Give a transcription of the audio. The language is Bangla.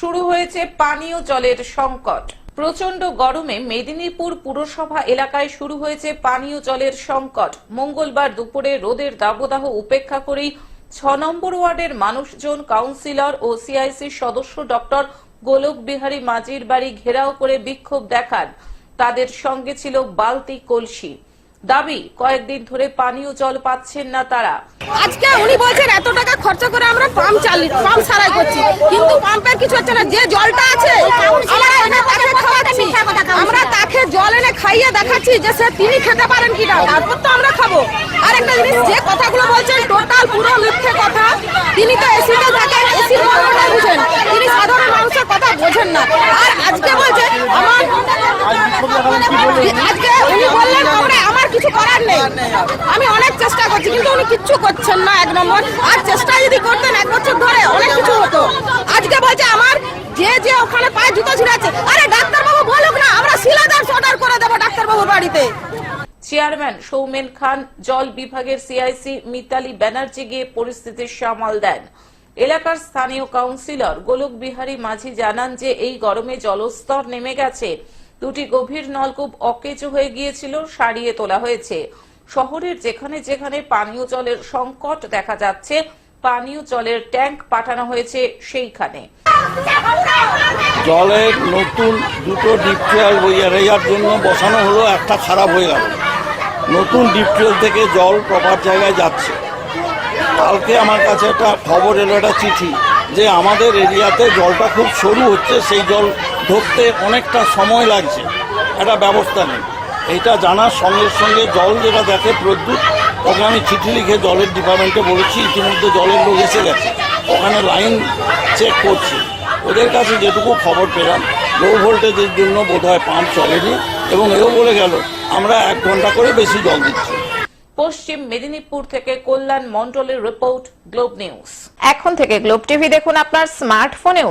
শুরু হয়েছে পানীয় জলের সংকট। প্রচণ্ড গরমে মেদিনীপুর পুরসভা এলাকায় শুরু হয়েছে পানীয় জলের সংকট। মঙ্গলবার দুপুরে রোদের দাবদাহ উপেক্ষা করেই ছ নম্বর ওয়ার্ডের মানুষজন কাউন্সিলর ও সিআইসি সদস্য ডক্টর গোলক বিহারী মাঝির বাড়ি ঘেরাও করে বিক্ষোভ দেখান। তাদের সঙ্গে ছিল বালতি কলসি। দাবি, কয়েকদিন ধরে পানীয় জল পাচ্ছেন না তারা। আজকে উনি বলছেন এত টাকা খরচা করে আমরা পাম্প চালি, পাম্প সারাই করছি। কিন্তু পাম্পের কিছু হচ্ছে না যে জলটা আছে আমরা তাকে খাওয়াচ্ছি। আমরা তাকে জল এনে খাইয়ে দেখাচ্ছি যে সে তিনি খেতে পারেন কিনা। তারপর তো আমরা খাব। আর একটা জিনিস যে কথাগুলো বলছেন টোটাল পুরো মিথ্যে কথা। তিনি তো এসিতে থাকেন এসির গল্পটা বুঝেন। তিনি সাধারণ মানুষের কথা বোঝেন না। আর আজকে বলছে আমার আজকে উনি বললেন আমরা আমার কিছু করার নেই। আমি অনেক চেষ্টা করছি কিন্তু উনি কিচ্ছু করছেন না এক নম্বর। আর চেষ্টা যদি করতেন এক বছর ধরে অনেক কিছু হতো আজকে বলছে আমার যে যে পায়ে জুতো ছিঁড়াচ্ছে আরে ডাক্তারবাবু বলুক না, আমরা শিলাদার অর্ডার করে দেবো ডাক্তারবাবুর বাড়িতে। চেয়ারম্যান সৌমেন খান জল বিভাগের সিআইসি মিতালি ব্যানার্জি গিয়ে পরিস্থিতি সামাল দেন। এলাকার স্থানীয় কাউন্সিলর গোলক বিহারী মাঝি জানান যে এই গরমে জলস্তর নেমে গেছে। দুটি গভীর নলকূপ অকেজো হয়ে গিয়েছিল, সারিয়ে তোলা হয়েছে। শহরের যেখানে যেখানে পানীয় জলের সংকট দেখা যাচ্ছে পানীয় জলের ট্যাঙ্ক পাঠানো হয়েছে সেইখানে। জলের নতুন দুটো ডিপটিউল বইয়ার জন্য বসানো হলো, একটা খারাপ হয়ে গেল। নতুন ডিপটিউল থেকে জল প্রপার জায়গায় যাচ্ছে। কালকে আমার কাছে একটা খবর এলো, একটা চিঠি, যে আমাদের এরিয়াতে জলটা খুব সরু হচ্ছে, সেই জল ধরতে অনেকটা সময় লাগছে। একটা ব্যবস্থা নেই। এটা জানার সঙ্গে সঙ্গে জল যেটা দেখে প্রদ্যুৎ ওকে আমি চিঠি লিখে জলের ডিপার্টমেন্টে বলেছি ইতিমধ্যে জলের লোক এসে গেছে। ওখানে লাইন চেক করছি। ওদের কাছে যেটুকু খবর পেলাম লো ভোল্টেজের জন্য বোধহয় পাম্প চলেনি এবং এও বলে গেল আমরা এক ঘণ্টা করে বেশি জল দিচ্ছি। পশ্চিম মেদিনীপুর থেকে কল্যাণ মন্ডলের রিপোর্ট গ্লোব নিউজ এখন থেকে গ্লোব টিভি দেখুন আপনার স্মার্টফোনেও